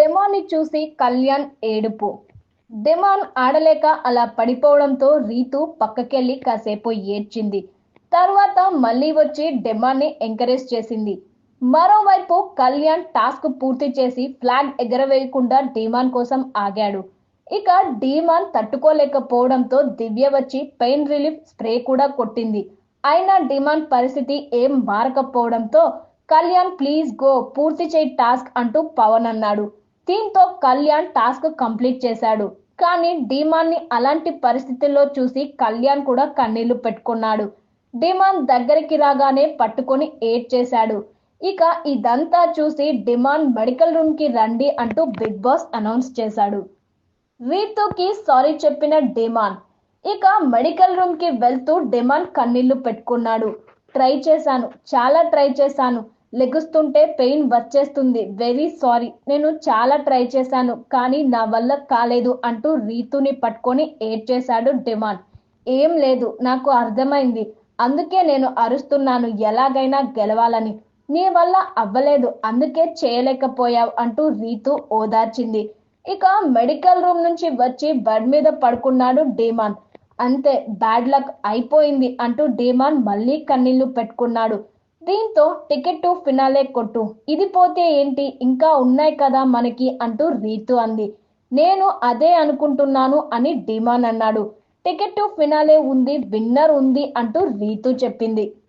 డెమాన్ని చూసి కళ్యాణ్ ఏడుపు. డెమాన్ ఆడలేక అలా పడిపోవడంతో రీతు పక్కకెళ్ళి కాసేపు ఏడ్చింది. తర్వాత మళ్ళీ వచ్చి డెమాన్ని ఎంకరేజ్ చేసింది. మరోవైపు కళ్యాణ్ టాస్క్ పూర్తి చేసి ఫ్లాగ్ ఎగరవేయకుండా డీమాన్ కోసం ఆగాడు. ఇక డీమాన్ తట్టుకోలేకపోవడంతో దివ్య వచ్చి పెయిన్ రిలీఫ్ స్ప్రే కూడా కొట్టింది. అయినా డిమాండ్ పరిస్థితి ఏం మారకపోవడంతో కళ్యాణ్ ప్లీజ్ గో పూర్తి చేయి టాస్క్ అంటూ పవన్ అన్నాడు. దీంతో కళ్యాణ్ టాస్క్ కంప్లీట్ చేశాడు. కానీ డిమాన్ని అలాంటి పరిస్థితుల్లో చూసి కళ్యాణ్ కూడా కన్నీళ్ళు పెట్టుకున్నాడు. డిమాన్ దగ్గరికి రాగానే పట్టుకొని ఏడ్ చేశాడు. ఇక ఇదంతా చూసి డిమాండ్ మెడికల్ రూమ్కి రండి అంటూ బిగ్ బాస్ అనౌన్స్ చేశాడు. రీతుకి సారీ చెప్పిన డిమాన్. ఇక మెడికల్ రూమ్కి వెళ్తూ డిమాండ్ కన్నీళ్ళు పెట్టుకున్నాడు. ట్రై చేశాను. చాలా ట్రై చేశాను. లెగుస్తుంటే పెయిన్ వచ్చేస్తుంది. Very sorry. నేను చాలా ట్రై చేశాను కానీ నా వల్ల కాలేదు అంటూ రీతుని పట్టుకొని ఏడ్ చేశాడు డిమాండ్. ఏం లేదు నాకు అర్థమైంది. అందుకే నేను అరుస్తున్నాను ఎలాగైనా గెలవాలని. నీ వల్ల అవ్వలేదు అందుకే చేయలేకపోయావు అంటూ రీతు ఓదార్చింది. ఇక మెడికల్ రూమ్ నుంచి వచ్చి బెడ్ మీద పడుకున్నాడు డీమాన్ అంతే బ్యాడ్ లక్ అయిపోయింది అంటూ డీమాన్ మళ్ళీ కన్నీళ్ళు పెట్టుకున్నాడు. దీంతో టికెట్ టు ఫినాలే కొట్టు. ఇది పోతే ఏంటి? ఇంకా ఉన్నాయి కదా మనకి అంటూ రీతు అంది. నేను అదే అనుకుంటున్నాను అని డిమాన్ అన్నాడు. టికెట్ టు ఫినాలే ఉంది విన్నర్ ఉంది అంటూ రీతు చెప్పింది.